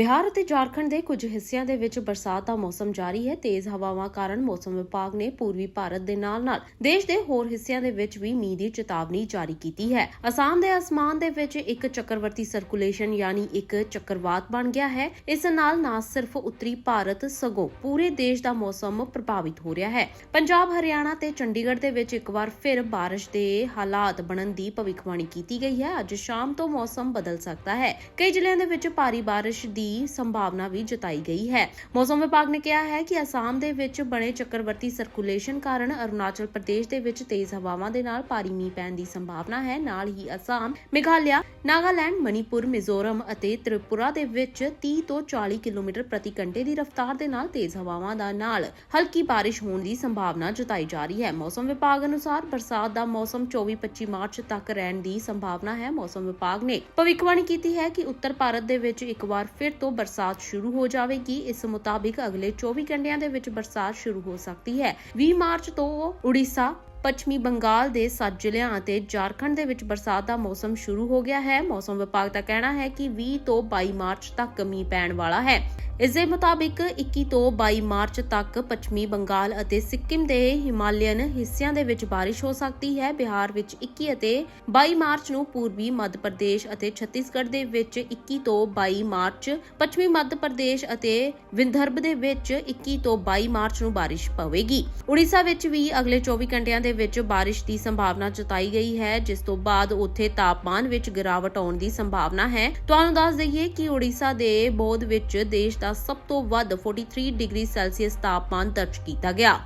ਬਿਹਾਰ ਅਤੇ ਝਾਰਖੰਡ ਦੇ ਕੁਝ ਹਿੱਸਿਆਂ ਦੇ ਵਿੱਚ ਬਰਸਾਤ ਦਾ ਮੌਸਮ ਜਾਰੀ ਹੈ। ਤੇਜ਼ ਹਵਾਵਾਂ ਕਾਰਨ ਮੌਸਮ ਵਿਭਾਗ ਨੇ ਪੂਰਬੀ ਭਾਰਤ ਦੇ ਨਾਲ-ਨਾਲ ਦੇਸ਼ ਦੇ ਹੋਰ ਹਿੱਸਿਆਂ ਦੇ ਵਿੱਚ ਵੀ ਮੀਂਹ ਦੀ ਚੇਤਾਵਨੀ ਜਾਰੀ ਕੀਤੀ ਹੈ। ਅਸਾਮ ਦੇ ਅਸਮਾਨ ਦੇ ਵਿੱਚ ਇੱਕ ਚੱਕਰਵਰਤੀ ਸਰਕੂਲੇਸ਼ਨ ਯਾਨੀ ਇੱਕ ਚੱਕਰਵਾਤ ਬਣ ਗਿਆ ਹੈ। ਇਸ ਨਾਲ ਨਾ ਸਿਰਫ ਉੱਤਰੀ ਭਾਰਤ ਸਗੋਂ ਪੂਰੇ ਦੇਸ਼ ਦਾ ਮੌਸਮ ਪ੍ਰਭਾਵਿਤ ਹੋ ਰਿਹਾ ਹੈ। ਪੰਜਾਬ, ਹਰਿਆਣਾ ਤੇ ਚੰਡੀਗੜ੍ਹ ਦੇ ਵਿੱਚ ਇੱਕ ਵਾਰ ਫਿਰ ਬਾਰਿਸ਼ ਦੇ ਹਾਲਾਤ ਬਣਨ ਦੀ ਭਵਿੱਖਬਾਣੀ ਕੀਤੀ ਗਈ ਹੈ। ਅੱਜ ਸ਼ਾਮ ਤੋਂ ਮੌਸਮ ਬਦਲ ਸਕਦਾ ਹੈ। ਕਈ ਜ਼ਿਲ੍ਹਿਆਂ ਦੇ ਵਿੱਚ ਭਾਰੀ ਬਾਰਿਸ਼ ਦੀ ਸੰਭਾਵਨਾ ਵੀ ਜਤਾਈ ਗਈ ਹੈ। ਮੌਸਮ ਵਿਭਾਗ ਨੇ ਕਿਹਾ ਹੈ ਕਿ ਅਸਾਮ ਦੇ ਵਿੱਚ ਬਣੇ ਚੱਕਰਵਰਤੀ ਸਰਕੂਲੇਸ਼ਨ ਕਾਰਨ ਅਰੁਣਾਚਲ ਪ੍ਰਦੇਸ਼ ਦੇ ਵਿੱਚ ਤੇਜ਼ ਹਵਾਵਾਂ ਦੇ ਨਾਲ ਭਾਰੀ ਮੀਂਹ ਪੈਣ ਦੀ ਸੰਭਾਵਨਾ ਹੈ। ਨਾਲ ਹੀ ਅਸਾਮ, ਮੇਘਾਲਿਆ, ਨਾਗਾਲੈਂਡ ਮਨੀਪੁਰ ਮਿਜ਼ੋਰਮ ਅਤੇ ਤ੍ਰਿਪੁਰਾ ਦੇ ਵਿੱਚ 30 ਤੋਂ 40 ਕਿਲੋਮੀਟਰ ਪ੍ਰਤੀ ਘੰਟੇ ਦੀ ਰਫ਼ਤਾਰ ਦੇ ਨਾਲ ਤੇਜ਼ ਹਵਾਵਾਂ ਦਾ ਨਾਲ ਹਲਕੀ ਬਾਰਿਸ਼ ਹੋਣ ਦੀ ਸੰਭਾਵਨਾ ਜਤਾਈ ਜਾ ਰਹੀ ਹੈ। ਮੌਸਮ ਵਿਭਾਗ ਅਨੁਸਾਰ ਬਰਸਾਤ ਦਾ ਮੌਸਮ 24-25 ਮਾਰਚ ਤੱਕ ਰਹਿਣ ਦੀ ਸੰਭਾਵਨਾ ਹੈ। ਮੌਸਮ ਵਿਭਾਗ ਨੇ ਭਵਿੱਖਬਾਣੀ ਕੀਤੀ ਹੈ ਕਿ ਉੱਤਰ ਭਾਰਤ ਦੇ ਵਿੱਚ ਇੱਕ ਵਾਰ ਫਿਰ ਤੋਂ ਬਰਸਾਤ ਸ਼ੁਰੂ ਹੋ ਜਾਵੇਗੀ। ਇਸ ਮੁਤਾਬਿਕ ਅਗਲੇ 24 ਘੰਟਿਆਂ ਦੇ ਵਿੱਚ ਬਰਸਾਤ ਸ਼ੁਰੂ ਹੋ ਸਕਦੀ ਹੈ। 20 ਮਾਰਚ ਤੋਂ ਉੜੀਸਾ ਪੱਛਮੀ ਬੰਗਾਲ ਦੇ ਸੱਤ ਜ਼ਿਲ੍ਹਿਆਂ ਅਤੇ ਝਾਰਖੰਡ ਦੇ ਵਿੱਚ ਬਰਸਾਤ ਦਾ ਮੌਸਮ ਸ਼ੁਰੂ ਹੋ ਗਿਆ ਹੈ। ਮੌਸਮ ਵਿਭਾਗ ਦਾ ਕਹਿਣਾ ਹੈ ਕਿ 20 ਤੋਂ 22 ਮਾਰਚ ਤੱਕ ਮੀਂਹ ਪੈਣ ਵਾਲਾ ਹੈ। ਇਸ ਦੇ ਮੁਤਾਬਿਕ 21 ਤੋਂ 22 ਮਾਰਚ ਤੱਕ ਪੱਛਮੀ ਬੰਗਾਲ ਅਤੇ ਸਿੱਕਿਮ ਦੇ ਹਿਮਾਲਯਨ ਹਿੱਸਿਆਂ ਦੇ ਵਿੱਚ ਬਾਰਿਸ਼ ਹੋ ਸਕਦੀ ਹੈ। ਬਿਹਾਰ ਵਿੱਚ 21 ਅਤੇ 22 ਮਾਰਚ ਨੂੰ ਪੂਰਬੀ ਮੱਧ ਪ੍ਰਦੇਸ਼ ਅਤੇ ਛੱਤੀਸਗੜ੍ਹ ਦੇ ਵਿੱਚ 21 ਤੋਂ 22 ਮਾਰਚ, ਪੱਛਮੀ ਮੱਧ ਪ੍ਰਦੇਸ਼ ਅਤੇ ਵਿੰਦਰਭ ਦੇ ਵਿੱਚ 21 ਤੋਂ 22 ਮਾਰਚ ਨੂੰ ਬਾਰਿਸ਼ ਪਵੇਗੀ। ਉੜੀਸਾ ਵਿੱਚ ਵੀ ਅਗਲੇ 24 ਘੰਟਿਆਂ ਦੇ ਵਿੱਚ ਬਾਰਿਸ਼ ਦੀ ਸੰਭਾਵਨਾ ਜਤਾਈ ਗਈ ਹੈ, ਜਿਸ ਤੋਂ ਬਾਅਦ ਉੱਥੇ ਤਾਪਮਾਨ ਵਿੱਚ ਗਿਰਾਵਟ ਆਉਣ ਦੀ ਸੰਭਾਵਨਾ ਹੈ। ਤੁਹਾਨੂੰ ਦੱਸ ਦਈਏ ਕਿ ਉੜੀਸਾ ਦੇ ਬੋਧ ਵਿੱਚ ਦੇਸ਼ ਦਾ ਸਭ ਤੋਂ ਵੱਧ 43 ਡਿਗਰੀ ਸੈਲਸੀਅਸ ਤਾਪਮਾਨ ਦਰਜ ਕੀਤਾ ਗਿਆ।